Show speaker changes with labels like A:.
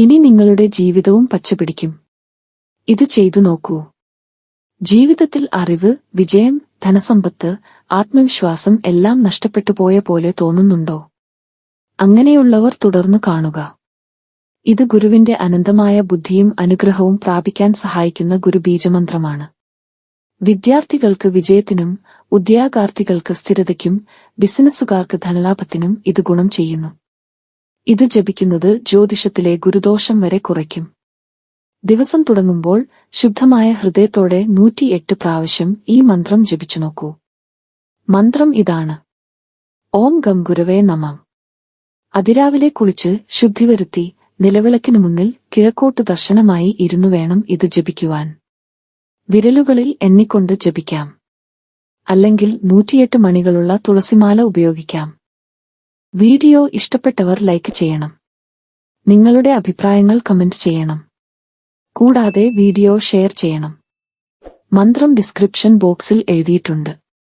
A: ഇനി നിങ്ങളുടെ ജീവിതവും പച്ചപിടിക്കും. ഇത് ചെയ്തു നോക്കൂ. ജീവിതത്തിൽ അറിവ് വിജയം ധനസമ്പത്ത് ആത്മവിശ്വാസം എല്ലാം നഷ്ടപ്പെട്ടു പോയ പോലെ തോന്നുന്നുണ്ടോ? അങ്ങനെയുള്ളവർ തുടർന്നു കാണുക. ഇത് ഗുരുവിന്റെ അനന്തമായ ബുദ്ധിയും അനുഗ്രഹവും പ്രാപിക്കാൻ സഹായിക്കുന്ന ഗുരുബീജമന്ത്രമാണ്. വിദ്യാർത്ഥികൾക്ക് വിജയത്തിനും ഉദ്യോഗാർത്ഥികൾക്ക് സ്ഥിരതയ്ക്കും ബിസിനസ്സുകാർക്ക് ധനലാഭത്തിനും ഇത് ഗുണം ചെയ്യുന്നു. ഇത് ജപിക്കുന്നത് ജ്യോതിഷത്തിലെ ഗുരുദോഷം വരെ കുറയ്ക്കും. ദിവസം തുടങ്ങുമ്പോൾ ശുദ്ധമായ ഹൃദയത്തോടെ നൂറ്റിയെട്ട് പ്രാവശ്യം ഈ മന്ത്രം ജപിച്ചു നോക്കൂ. മന്ത്രം ഇതാണ്. ഓം ഗം ഗുരവേ നമം. അതിരാവിലെ കുളിച്ച് ശുദ്ധി വരുത്തി നിലവിളക്കിനു മുന്നിൽ കിഴക്കോട്ട് ദർശനമായി ഇരുന്നു വേണം ഇത് ജപിക്കുവാൻ. വിരലുകളിൽ എണ്ണിക്കൊണ്ട് ജപിക്കാം. അല്ലെങ്കിൽ നൂറ്റിയെട്ട് മണികളുള്ള തുളസിമാല ഉപയോഗിക്കാം. വീഡിയോ ഇഷ്ടപ്പെട്ടവർ ലൈക്ക് ചെയ്യണം. നിങ്ങളുടെ അഭിപ്രായങ്ങൾ കമന്റ് ചെയ്യണം. കൂടാതെ വീഡിയോ ഷെയർ ചെയ്യണം. മന്ത്രം ഡിസ്ക്രിപ്ഷൻ ബോക്സിൽ എഴുതിയിട്ടുണ്ട്.